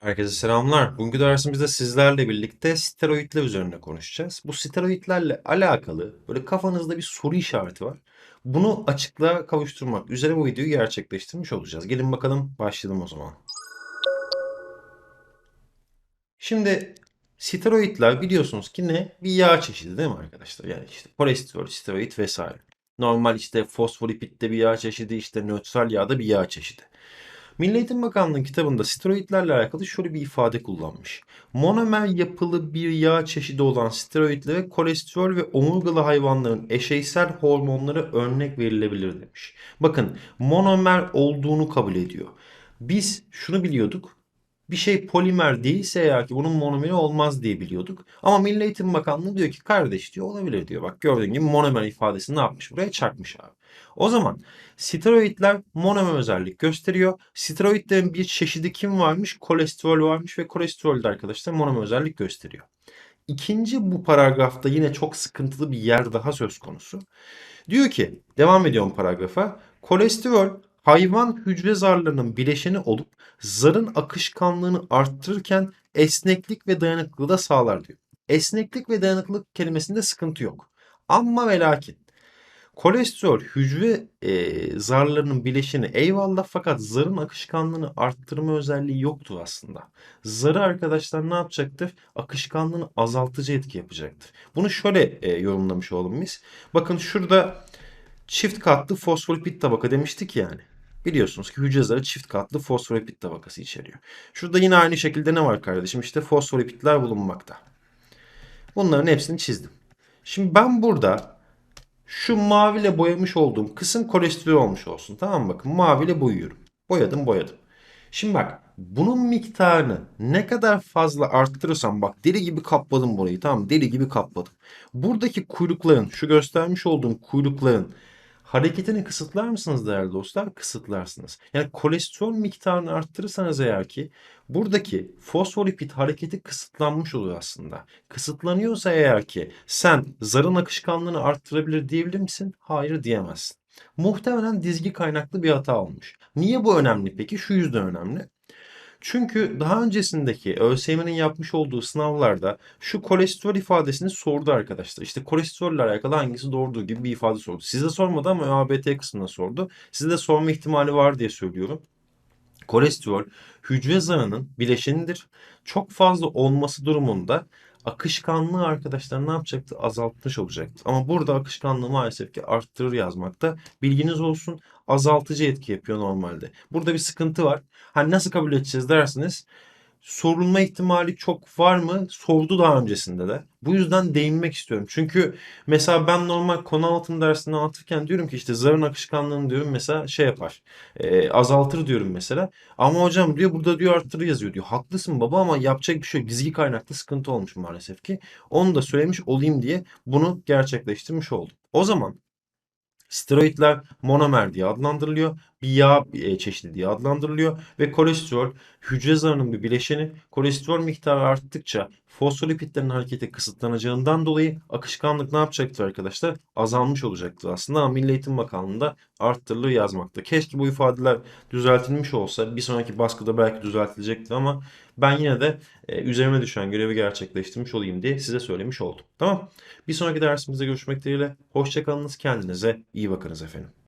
Herkese selamlar. Bugünkü dersimizde sizlerle birlikte steroidler üzerine konuşacağız. Bu steroidlerle alakalı böyle kafanızda bir soru işareti var. Bunu açıklığa kavuşturmak üzere bu videoyu gerçekleştirmiş olacağız. Gelin bakalım başlayalım o zaman. Şimdi steroidler biliyorsunuz ki ne? Bir yağ çeşidi değil mi arkadaşlar? Yani işte kolesterol, steroid vesaire. Normal işte fosfolipid de bir yağ çeşidi, işte nötral yağ da bir yağ çeşidi. Milli Eğitim Bakanlığı'nın kitabında steroidlerle alakalı şöyle bir ifade kullanmış. Monomer yapılı bir yağ çeşidi olan steroidlere kolesterol ve omurgalı hayvanların eşeysel hormonları örnek verilebilir demiş. Bakın monomer olduğunu kabul ediyor. Biz şunu biliyorduk. Bir şey polimer değilse eğer ki bunun monomeri olmaz diye biliyorduk. Ama Milli Eğitim Bakanlığı diyor ki kardeş diyor olabilir diyor. Bak gördüğün gibi monomer ifadesini ne yapmış buraya çakmış abi. O zaman steroidler monomer özellik gösteriyor. Steroidlerin bir çeşidi kim varmış? Kolesterol varmış ve kolesterol de arkadaşlar monomer özellik gösteriyor. İkinci bu paragrafta yine çok sıkıntılı bir yer daha söz konusu. Diyor ki, devam ediyorum paragrafa. Kolesterol hayvan hücre zarlarının bileşeni olup zarın akışkanlığını arttırırken esneklik ve dayanıklılığı da sağlar diyor. Esneklik ve dayanıklılık kelimesinde sıkıntı yok. Ama ve lakin Kolesterol hücre e, zarlarının bileşeni eyvallah fakat zarın akışkanlığını arttırma özelliği yoktur aslında. Zarı arkadaşlar ne yapacaktır? Akışkanlığını azaltıcı etki yapacaktır. Bunu şöyle e, yorumlamış olalım biz. Bakın şurada çift katlı fosfolipid tabaka demiştik yani. Biliyorsunuz ki hücre zarı çift katlı fosfolipid tabakası içeriyor. Şurada yine aynı şekilde ne var kardeşim? İşte fosfolipidler bulunmakta. Bunların hepsini çizdim. Şimdi ben burada şu maviyle boyamış olduğum kısım kolesterol olmuş olsun. Tamam mı? Bakın maviyle boyuyorum. Boyadım boyadım. Şimdi bak bunun miktarını ne kadar fazla arttırırsam bak deli gibi kapladım burayı tamam? Deli gibi kapladım. Buradaki kuyrukların şu göstermiş olduğum kuyrukların hareketini kısıtlar mısınız değerli dostlar? Kısıtlarsınız. Yani kolesterol miktarını arttırırsanız eğer ki buradaki fosfolipid hareketi kısıtlanmış oluyor aslında. Kısıtlanıyorsa eğer ki sen zarın akışkanlığını arttırabilir diyebilir misin? Hayır diyemezsin. Muhtemelen dizgi kaynaklı bir hata olmuş. Niye bu önemli peki? Şu yüzden önemli. Çünkü daha öncesindeki ÖSYM'nin yapmış olduğu sınavlarda şu kolesterol ifadesini sordu arkadaşlar. İşte kolesterolle alakalı hangisi doğrudur gibi bir ifade sordu. Size sormadı ama ÖABT kısmına sordu. Size de sorma ihtimali var diye söylüyorum. Kolesterol hücre zarının bileşenidir. Çok fazla olması durumunda akışkanlığı arkadaşlar ne yapacaktı? Azaltmış olacaktı. Ama burada akışkanlığı maalesef ki arttırır yazmakta. Bilginiz olsun azaltıcı etki yapıyor normalde. Burada bir sıkıntı var. Hani nasıl kabul edeceğiz dersiniz sorulma ihtimali çok var mı? Sordu daha öncesinde de. Bu yüzden değinmek istiyorum. Çünkü mesela ben normal konu anlatım dersini anlatırken diyorum ki işte zarın akışkanlığını diyorum mesela şey yapar. e, azaltır diyorum mesela. Ama hocam diyor burada diyor arttırır yazıyor diyor. Haklısın baba ama yapacak bir şey yok. Dizgi kaynaklı sıkıntı olmuş maalesef ki. Onu da söylemiş olayım diye bunu gerçekleştirmiş oldum. O zaman Steroidler monomer diye adlandırılıyor. Bir yağ e, çeşidi diye adlandırılıyor. Ve kolesterol hücre zarının bir bileşeni. Kolesterol miktarı arttıkça fosfolipidlerin hareketi kısıtlanacağından dolayı akışkanlık ne yapacaktır arkadaşlar? Azalmış olacaktır aslında ama Milli Eğitim Bakanlığı'nda arttırılır yazmakta. Keşke bu ifadeler düzeltilmiş olsa bir sonraki baskıda belki düzeltilecekti ama ben yine de e, üzerime düşen görevi gerçekleştirmiş olayım diye size söylemiş oldum. Tamam. Bir sonraki dersimizde görüşmek dileğiyle. Hoşçakalınız. Kendinize iyi bakınız efendim.